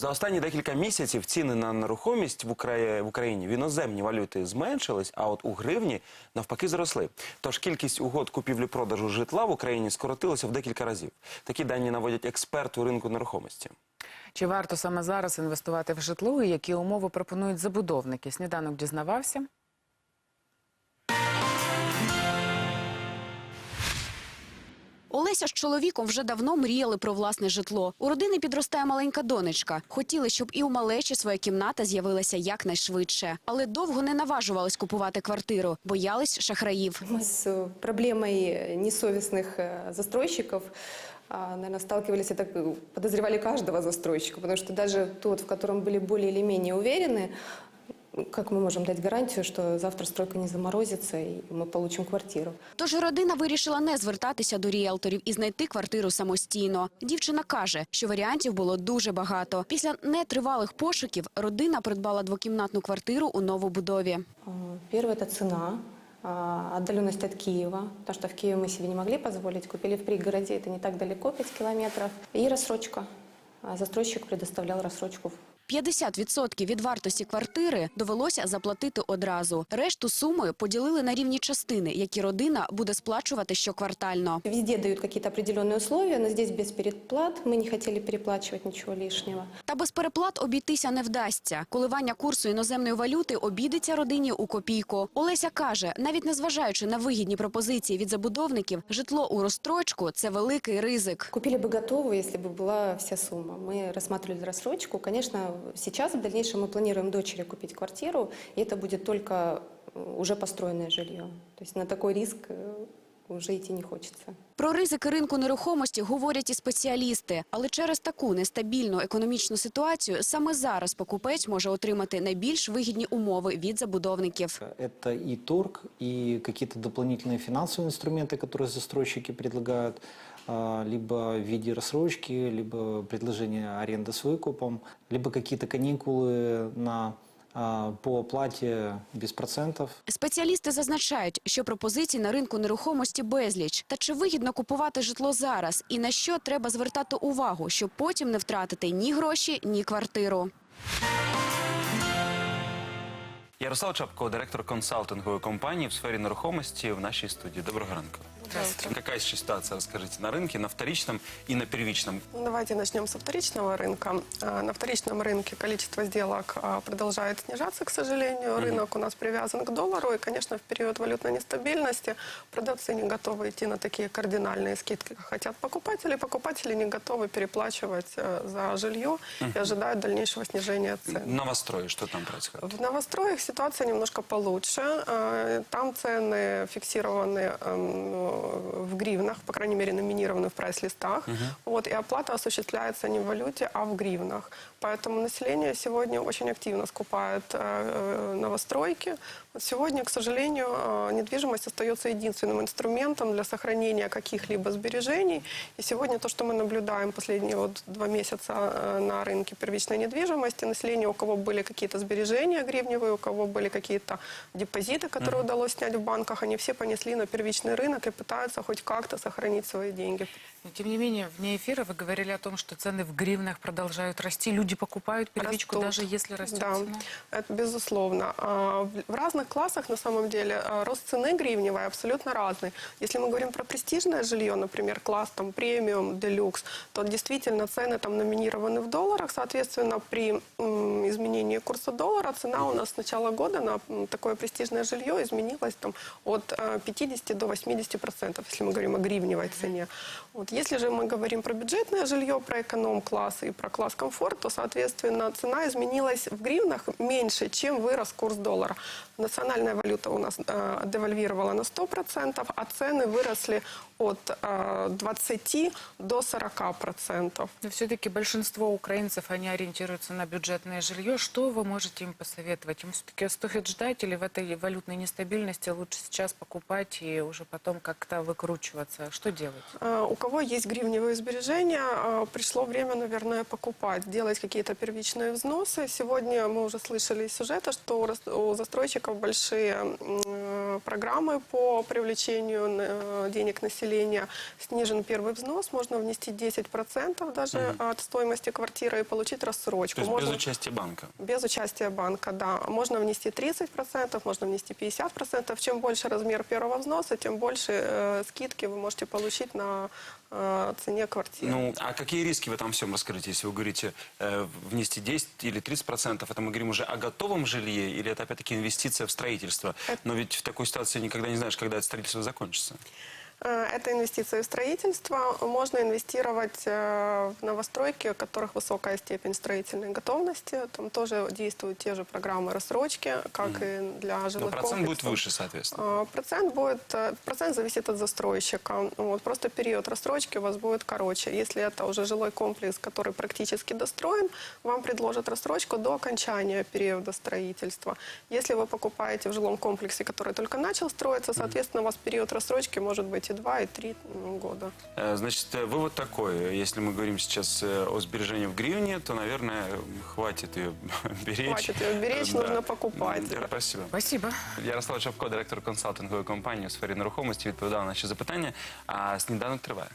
За останні декілька місяців ціни на нерухомість в Украї- в Україні в іноземні валюти зменшились, а от у гривні навпаки зросли. Тож кількість угод купівлі-продажу житла в Україні скоротилася в декілька разів. Такі дані наводять експерти у ринку нерухомості. Чи варто саме зараз інвестувати в житло і які умови пропонують забудовники? Сніданок дізнавався. Олеся з чоловіком вже давно мріяли про власне житло. У родини підростає маленька донечка. Хотіли, щоб і у малечі своя кімната з'явилася якнайшвидше. Але довго не наважувались купувати квартиру, боялись шахраїв. Мы с э, проблемой несовестных э, застройщиков, наверное, сталкивались, это э, подозревали каждого застройщика, потому что даже тот, в котором были более или менее уверены, как мы можем дать гарантию, что завтра стройка не заморозится и мы получим квартиру? Тож родина вирішила не звертатися до ріелторів і знайти квартиру самостійно. Дівчина каже, що варіантів було дуже багато. Після нетривалих пошуків родина придбала двокімнатну квартиру у новобудові. А, Первое – это цена, а, отдаленность от Киева, потому что в Киеве мы себе не могли позволить, купили в пригороде, это не так далеко, 5 километров, и рассрочка. А Застройщик предоставлял рассрочку 50% від вартості квартири довелося заплатити одразу. Решту суми поділили на рівні частини, які родина буде сплачувати щоквартально. Везде дают какие-то определенные условия, но здесь без переплат. Мы не хотели переплачивать ничего лишнего. Та без переплат обійтися не вдасться. Коливання курсу іноземної валюти обідеться родині у копійку. Олеся каже, навіть незважаючи на вигідні пропозиції від забудовників, житло у розстрочку – це великий ризик. Купили бы готово, если бы была вся сумма. Мы рассматривали рассрочку. Конечно, сейчас, в дальнейшем мы планируем дочери купить квартиру, и это будет только э, уже построенное жилье. То есть на такой риск э, уже идти не хочется. Про ризики ринку нерухомості говорять і спеціалісти. Але через таку нестабільну економічну ситуацію саме зараз покупець може отримати найбільш вигідні умови від забудовників. Это и торг, и какие-то дополнительные финансовые инструменты, которые застройщики предлагают, а, либо в виде рассрочки, либо предложение аренды с выкупом, либо какие-то каникулы на, а, по оплате без процентов. Спеціалісти зазначають, що пропозицій на ринку нерухомості безліч. Та чи вигідно купувати житло зараз і на що треба звертати увагу, щоб потім не втратити ні гроші, ні квартиру. Ярослав Чапко, директор консалтингової компанії в сфері нерухомості в нашій студії. Доброго ранку. Какая сейчас ситуация, расскажите, на рынке, на вторичном и на первичном? Ну, Давайте начнем со вторичного рынка. А, На вторичном рынке количество сделок а, продолжает снижаться, к сожалению. Рынок у нас привязан к доллару, и, конечно, в период валютной нестабильности продавцы не готовы идти на такие кардинальные скидки, как хотят покупатели. Покупатели не готовы переплачивать э, за жилье и ожидают дальнейшего снижения цен. Новострои, что там происходит? В новостроях ситуация немножко получше. Э, Там цены фиксированы эм, в гривнах, по крайней мере, номинированы в прайс-листах. Вот, и оплата осуществляется не в валюте, а в гривнах. Поэтому население сегодня очень активно скупает э, э, новостройки. Сегодня, к сожалению, э, недвижимость остается единственным инструментом для сохранения каких-либо сбережений. И сегодня то, что мы наблюдаем последние вот два месяца на рынке первичной недвижимости, население, у кого были какие-то сбережения гривневые, у кого были какие-то депозиты, которые удалось снять в банках, они все понесли на первичный рынок и пытаются хоть как-то сохранить свои деньги. Но, тем не менее, вне эфира вы говорили о том, что цены в гривнах продолжают расти. Люди покупают первичку, Растут. даже если растет Да, цена. это безусловно. А, в- разных классах, на самом деле, а, рост цены гривневой абсолютно разный. Если мы говорим про престижное жилье, например, класс там премиум, делюкс, то действительно цены там номинированы в долларах. Соответственно, при изменении курса доллара цена у нас с начала года на такое престижное жилье изменилась там, от э, 50 до 80 процентов, если мы говорим о гривневой цене. Вот. Если же мы говорим про бюджетное жилье, про эконом-класс и про класс комфорт, то, соответственно, цена изменилась в гривнах меньше, чем вырос курс доллара. Национальная валюта у нас э, девальвировала на 100%, а цены выросли от э, 20 до 40%. Но все-таки большинство украинцев, они ориентируются на бюджетное жилье. Что вы можете им посоветовать? Им все-таки стоит ждать или в этой валютной нестабильности лучше сейчас покупать и уже потом как-то выкручиваться? Что делать? Э, У кого есть гривневые сбережения, э, пришло время, наверное, покупать, делать какие-то первичные взносы. Сегодня мы уже слышали из сюжета, что у рас- у застройщиков большие м, э, программы по привлечению э, денег населения. Снижен первый взнос, можно внести 10% даже от стоимости квартиры и получить рассрочку. То есть без Можно- участия банка. без участия банка, да. Можно внести 30%, можно внести 50%. Чем больше размер первого взноса, тем больше э, скидки вы можете получить на э, цене квартиры. Ну, а какие риски в этом всем раскрыте? Если вы говорите э, внести 10 или 30 процентов, это мы говорим уже о готовом жилье или это опять-таки инвестиция в строительство? Но ведь в такой ситуации никогда не знаешь, когда это строительство закончится. Э, Это инвестиции в строительство. Можно инвестировать э, в новостройки, у которых высокая степень строительной готовности. Там тоже действуют те же программы рассрочки, как и для Но жилых процент будет комплексов. выше, соответственно. А, Процент будет, э, процент зависит от застройщика. Вот, просто период рассрочки у вас будет короче. Если это уже жилой комплекс, который практически достроен, вам предложат рассрочку до окончания периода строительства. Если вы покупаете в жилом комплексе, который только начал строиться, соответственно, у вас период рассрочки может быть и 2, и 3 ну, года. Э, Значит, э, вывод такой. Если мы говорим сейчас э, о сбережении в гривне, то, наверное, хватит ее беречь. Хватит ее беречь, Да. нужно покупать. М, Спасибо. Спасибо. Ярослав Чапко, директор консалтингової компанії у сфері нерухомості, відповідав на наші запитання. А сніданок триває.